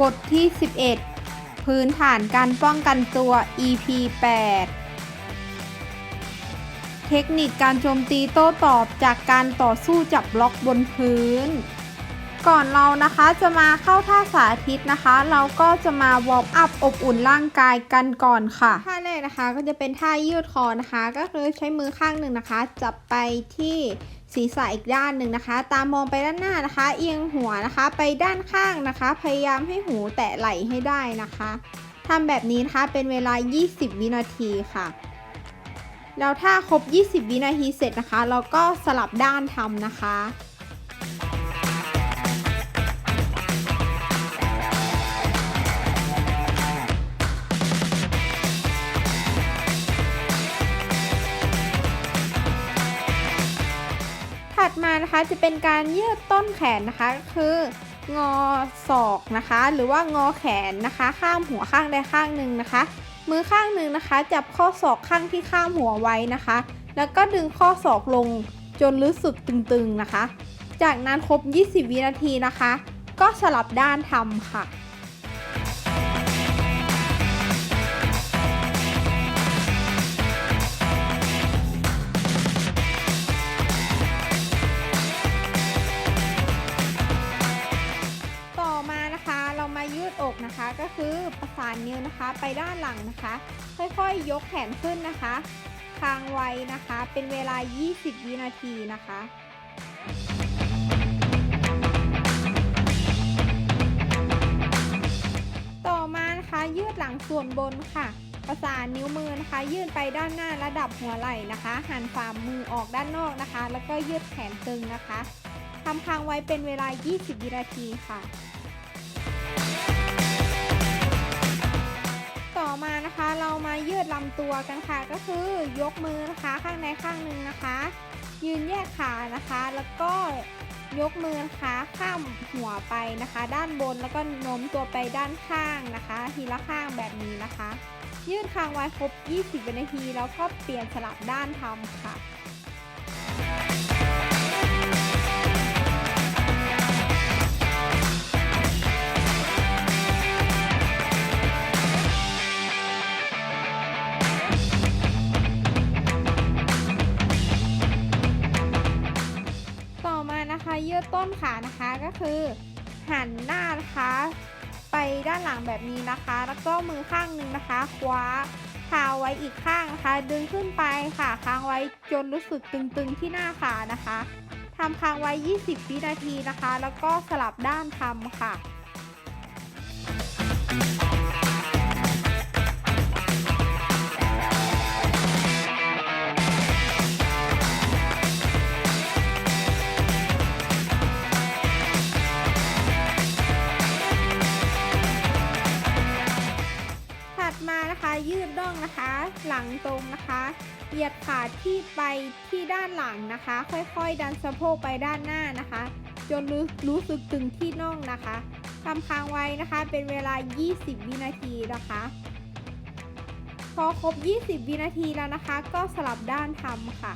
บทที่ 11 พื้นฐานการป้องกันตัว EP 8 เทคนิคการโจมตีโต้ตอบจากการต่อสู้จับบล็อกบนพื้น ก่อนเรานะคะจะมาเข้าท่าสาธิตนะคะ เราก็จะมาวอร์มอัพอบอุ่นร่างกายกันก่อนค่ะ ท่าแรกนะคะก็จะเป็นท่ายืดคอนะคะ ก็คือใช้มือข้างหนึ่งนะคะ จับไปที่ศีรษะอีกด้านหนึ่งนะคะ ตามมองไปด้านหน้านะคะ เอียงหัวนะคะ ไปด้านข้างนะคะ พยายามให้หูแตะไหล่ให้ได้นะคะทำแบบนี้นะคะเป็นเวลา 20 วินาทีค่ะแล้วถ้าครบ 20 วินาทีเสร็จนะคะ เราก็สลับด้านทำนะคะ ถัดมานะคะจะเป็นการยืดต้นแขนนะคะก็คืองอศอกนะคะ หรือว่างอแขนนะคะ ข้ามหัวข้างใดข้างหนึ่งนะคะ มือข้างหนึ่งนะคะ จับข้อศอกข้างที่ข้ามหัวไว้นะคะ แล้วก็ดึงข้อศอกลงจนรู้สึกตึงๆนะคะ จากนั้นครบ 20 วินาทีนะคะ ก็สลับด้านทำค่ะือประสานนิ้วนะคะ ไปด้านหลังนะคะ ค่อยๆยกแขนขึ้นนะคะ ค้างไว้นะคะ เป็นเวลา 20 วินาทีนะคะต่อมานะคะยืดหลังส่วนบนค่ะ ประสานนิ้วมือนะคะ ยื่นไปด้านหน้าระดับหัวไหล่นะคะ หันฝ่ามือออกด้านนอกนะคะ แล้วก็ยืดแขนตึงนะคะทำค้างไว้เป็นเวลา 20 วินาทีค่ะ มานะคะ เรามายืดลำตัวกันค่ะ ก็คือยกมือนะคะข้างใดข้างหนึ่งนะคะ ยืนแยกขานะคะ แล้วก็ยกมือนะคะข้ามหัวไปนะคะ ด้านบนแล้วก็โน้มตัวไปด้านข้างนะคะ ทีละข้างแบบนี้นะคะ ยืดค้างไว้ครบ 20 วินาที แล้วก็เปลี่ยนสลับด้านทำค่ะานหลังแบบนี้นะคะ แล้วก็มือข้างหนึ่งนะคะ คว้าเท้าไว้อีกข้างนะคะ ดึงขึ้นไปค่ะค้างไว้จนรู้สึกตึงๆที่หน้าขานะคะทำค้างไว้ 20 วินาทีนะคะ แล้วก็สลับด้านทำค่ะ น่องนะคะ หลังตรงนะคะเหยียดขาที่ไปที่ด้านหลังนะคะ ค่อยๆ ดันสะโพกไปด้านหน้านะคะ จนรู้รู้สึกตึงที่น่องนะคะทำค้างไว้นะคะเป็นเวลา 20 วินาทีนะคะ พอครบ 20 วินาทีแล้วนะคะ ก็สลับด้านทำค่ะ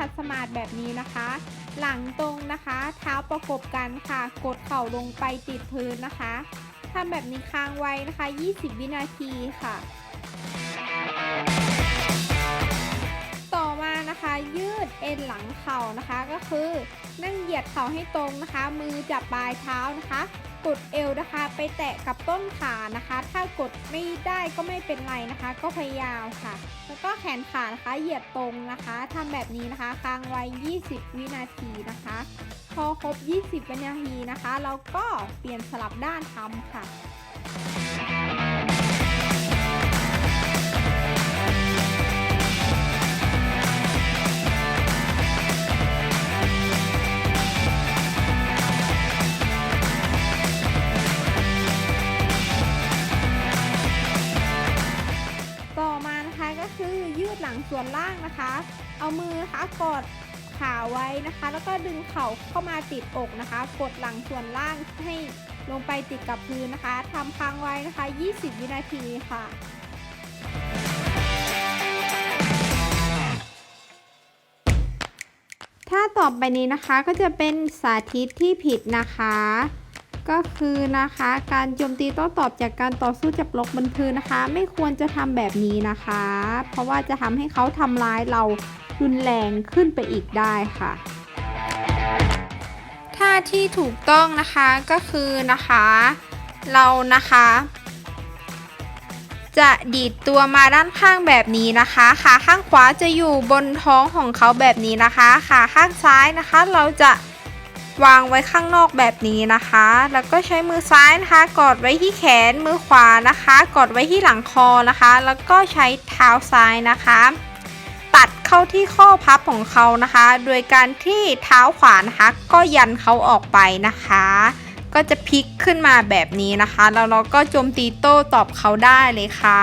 คัดสมาธิแบบนี้นะคะ หลังตรงนะคะ เท้าประกบกันค่ะ กดเข่าลงไปติดพื้นนะคะทำแบบนี้ค้างไว้นะคะ 20 วินาทีค่ะ ต่อมานะคะยืดเอ็นหลังเข่านะคะก็คือ นั่งเหยียดเข่าให้ตรงนะคะ มือจับปลายเท้านะคะ กดเอวนะคะ ไปแตะกับต้นขานะคะ ถ้ากดไม่ได้ก็ไม่เป็นไรนะคะ ก็พยายามค่ะ แล้วก็แขนขานะคะเหยียดตรงนะคะทำแบบนี้นะคะค้างไว้ 20 วินาทีนะคะ พอครบ 20 วินาทีนะคะ เราก็เปลี่ยนสลับด้านทำค่ะ ส่วนล่างนะคะ เอามือนะคะกดขาไว้นะคะ แล้วก็ดึงเข่าเข้ามาติดอกนะคะ กดหลังส่วนล่างให้ลงไปติดกับพื้นนะคะทำค้างไว้นะคะ 20 วินาทีค่ะถ้าต่อไปนี้นะคะก็จะเป็นสาธิตที่ผิดนะคะ ก็คือนะคะการโจมตีโต้ตอบจากการต่อสู้จับลกบนพื้นนะคะ ไม่ควรจะทำแบบนี้นะคะ เพราะว่าจะทำให้เขาทำร้ายเรารุนแรงขึ้นไปอีกได้ค่ะท่าที่ถูกต้องนะคะก็คือนะคะเรานะคะ จะดีดตัวมาด้านข้างแบบนี้นะคะ ขาข้างขวาจะอยู่บนท้องของเขาแบบนี้นะคะ ขาข้างซ้ายนะคะ เราจะ วางไว้ข้างนอกแบบนี้นะคะ แล้วก็ใช้มือซ้ายนะคะ กอดไว้ที่แขนมือขวานะคะ กอดไว้ที่หลังคอนะคะ แล้วก็ใช้เท้าซ้ายนะคะ ตัดเข้าที่ข้อพับของเขานะคะ โดยการที่เท้าขวานะคะ ก็ยันเขาออกไปนะคะ ก็จะพลิกขึ้นมาแบบนี้นะคะ แล้วเราก็โจมตีโต้ตอบเขาได้เลยค่ะ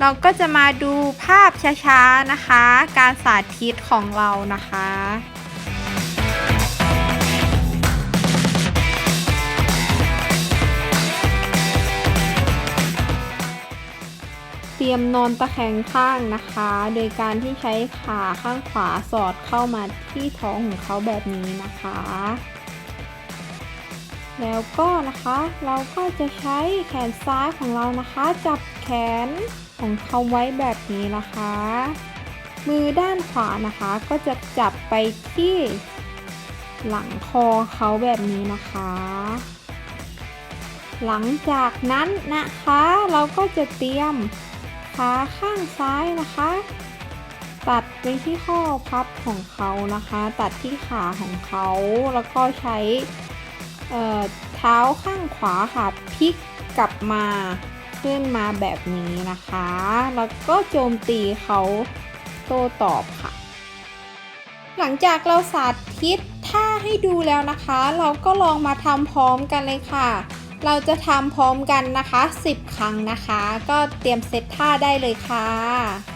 เราก็จะมาดูภาพช้าๆนะคะ การสาธิตของเรานะคะ รียมนอนตะแคงข้างนะคะ โดยการที่ใช้ขาข้างขวาสอดเข้ามาที่ท้องของเขาแบบนี้นะคะ แล้วก็นะคะเราก็จะใช้แขนซ้ายของเรานะคะ จับแขนของเขาไว้แบบนี้นะคะ มือด้านขวานะคะก็จะจับไปที่หลังคอเขาแบบนี้นะคะ หลังจากนั้นนะคะ เราก็จะเตรียม ขาข้างซ้ายนะคะ ตัดไปที่ข้อพับของเขานะคะ ตัดที่ขาของเขาแล้วก็ใช้เเท้าข้างขวาค่ะพลิกกลับมาขึ้นมาแบบนี้นะคะ แล้วก็โจมตีเขาโต้ตอบค่ะ หลังจากเราสาธิตท่าให้ดูแล้วนะคะ เราก็ลองมาทำพร้อมกันเลยค่ะ เราจะทำพร้อมกันนะคะ 10 ครั้งนะคะ ก็เตรียมเซตท่าได้เลยค่ะ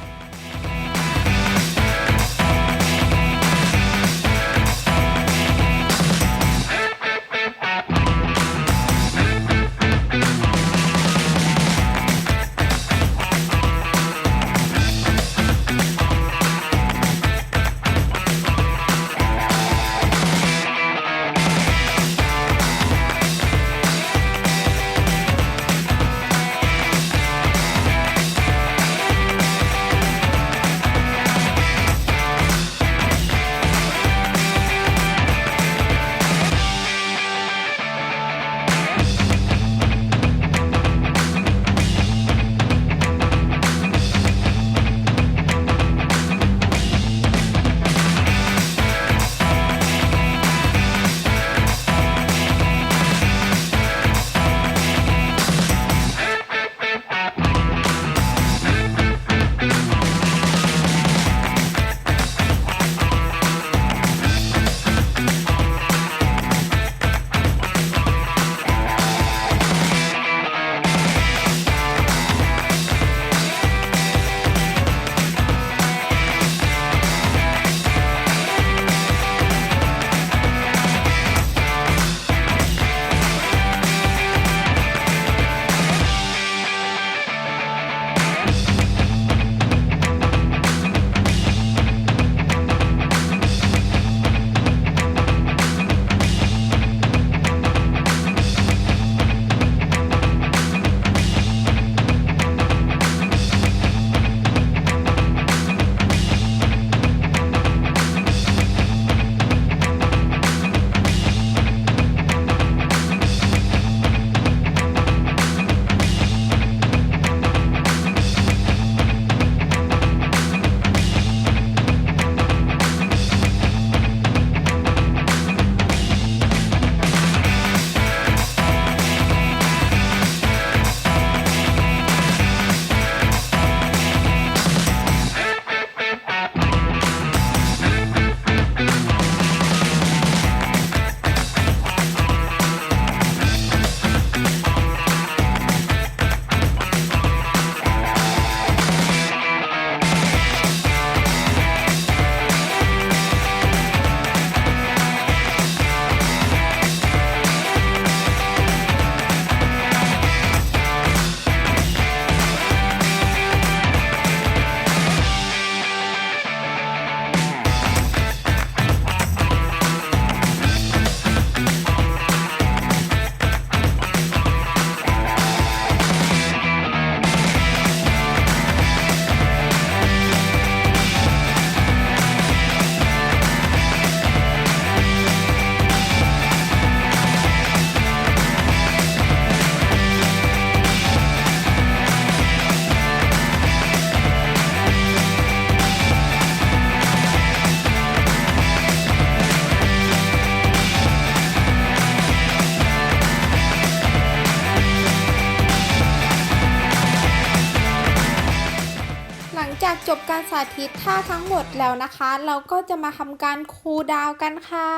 จบการสาธิตท่าทั้งหมดแล้วนะคะ เราก็จะมาทำการคูลดาวกันค่ะ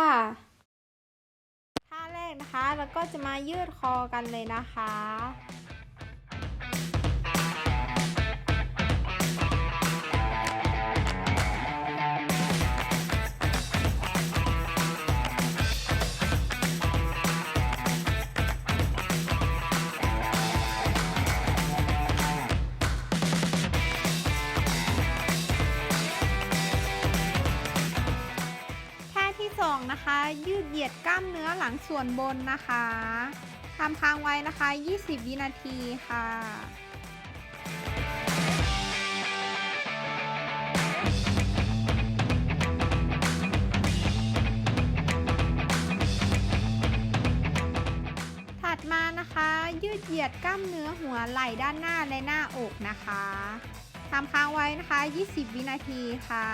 ท่าแรกนะคะ เราก็จะมายืดคอกันเลยนะคะ ยืดเหยียดกล้ามเนื้อหลังส่วนบนนะคะทำค้างไว้นะคะ 20 วินาทีค่ะถัดมานะคะยืดเหยียดกล้ามเนื้อหัวไหล่ด้านหน้าและหน้าอกนะคะทำค้างไว้นะคะ 20 วินาทีค่ะ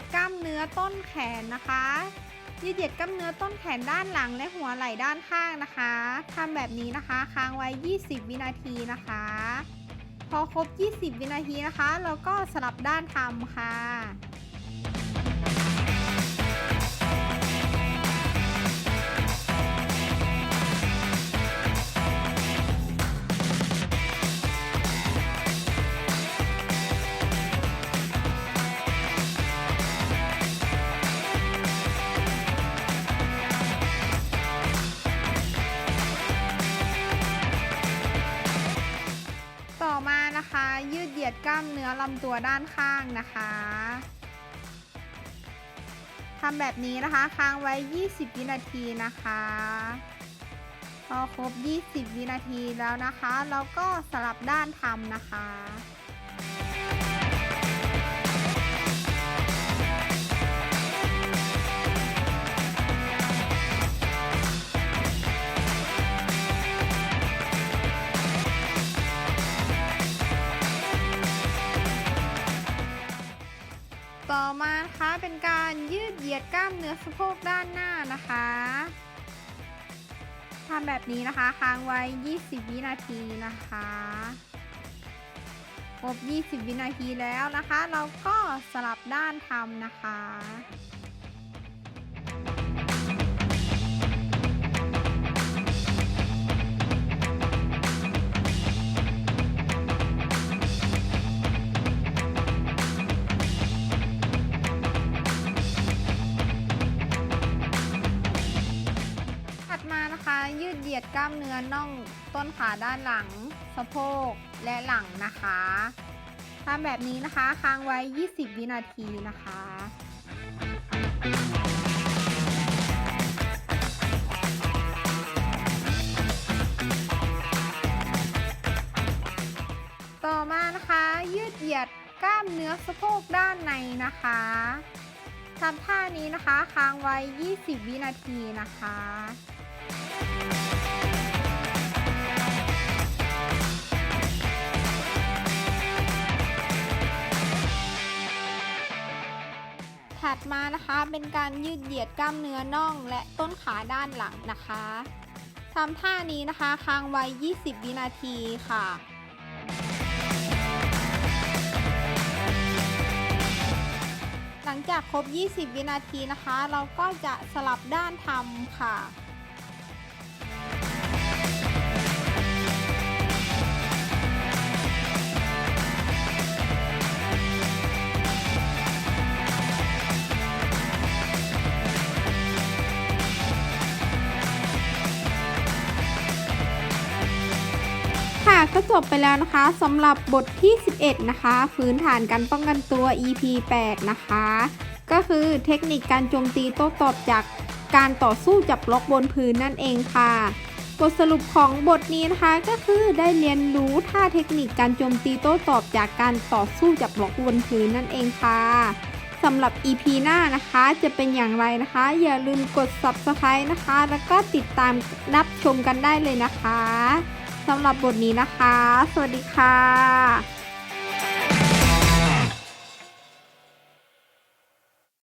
ดกล้ามเนื้อต้นแขนนะคะยืดเหยียดกล้ามเนื้อต้นแขนด้านหลังและหัวไหล่ด้านข้างนะคะทำแบบนี้นะคะค้างไว้ 20 วินาทีนะคะ พอครบ 20 วินาทีนะคะ เราก็สลับด้านทำค่ะ ดกล้ามเนื้อลำตัวด้านข้างนะคะทำแบบนี้นะคะค้างไว้ 20 วินาทีนะคะ พอครบ 20 วินาทีแล้วนะคะ เราก็สลับด้านทำนะคะ มานะคะ เป็นการยืดเหยียดกล้ามเนื้อสะโพกด้านหน้านะคะทำแบบนี้นะคะ ค้างไว้ 20 วินาทีนะคะครบ 20 วินาทีแล้วนะคะ เราก็สลับด้านทำนะคะ ดเหยียดกล้ามเนื้อน่องต้นขาด้านหลัง สะโพกและหลังนะคะทำแบบนี้นะคะค้างไว้ 20 วินาทีนะคะต่อมานะคะยืดเหยียดกล้ามเนื้อสะโพกด้านในนะคะทำท่านี้นะคะค้างไว้ 20 วินาทีนะคะ ถัดมานะคะเป็นการยืดเหยียดกล้ามเนื้อน่องและต้นขาด้านหลังนะคะทำท่านี้นะคะค้างไว้ 20 วินาทีค่ะหลังจากครบ 20 วินาทีนะคะ เราก็จะสลับด้านทำค่ะ ก็จบไปแล้วนะคะสำหรับบทที่ 11 นะคะพื้นฐานการป้องกันตัว EP 8 นะคะ ก็คือเทคนิคการโจมตีโต้ตอบจากการต่อสู้จับล็อกบนพื้นนั่นเองค่ะ บทสรุปของบทนี้นะคะก็คือได้เรียนรู้ท่าเทคนิคการโจมตีโต้ตอบจากการต่อสู้จับล็อกบนพื้นนั่นเองค่ะสำหรับ EP หน้านะคะจะเป็นอย่างไรนะคะ อย่าลืมกด subscribe นะคะ แล้วก็ติดตามรับชมกันได้เลยนะคะ สำหรับบทนี้นะคะ สวัสดีค่ะ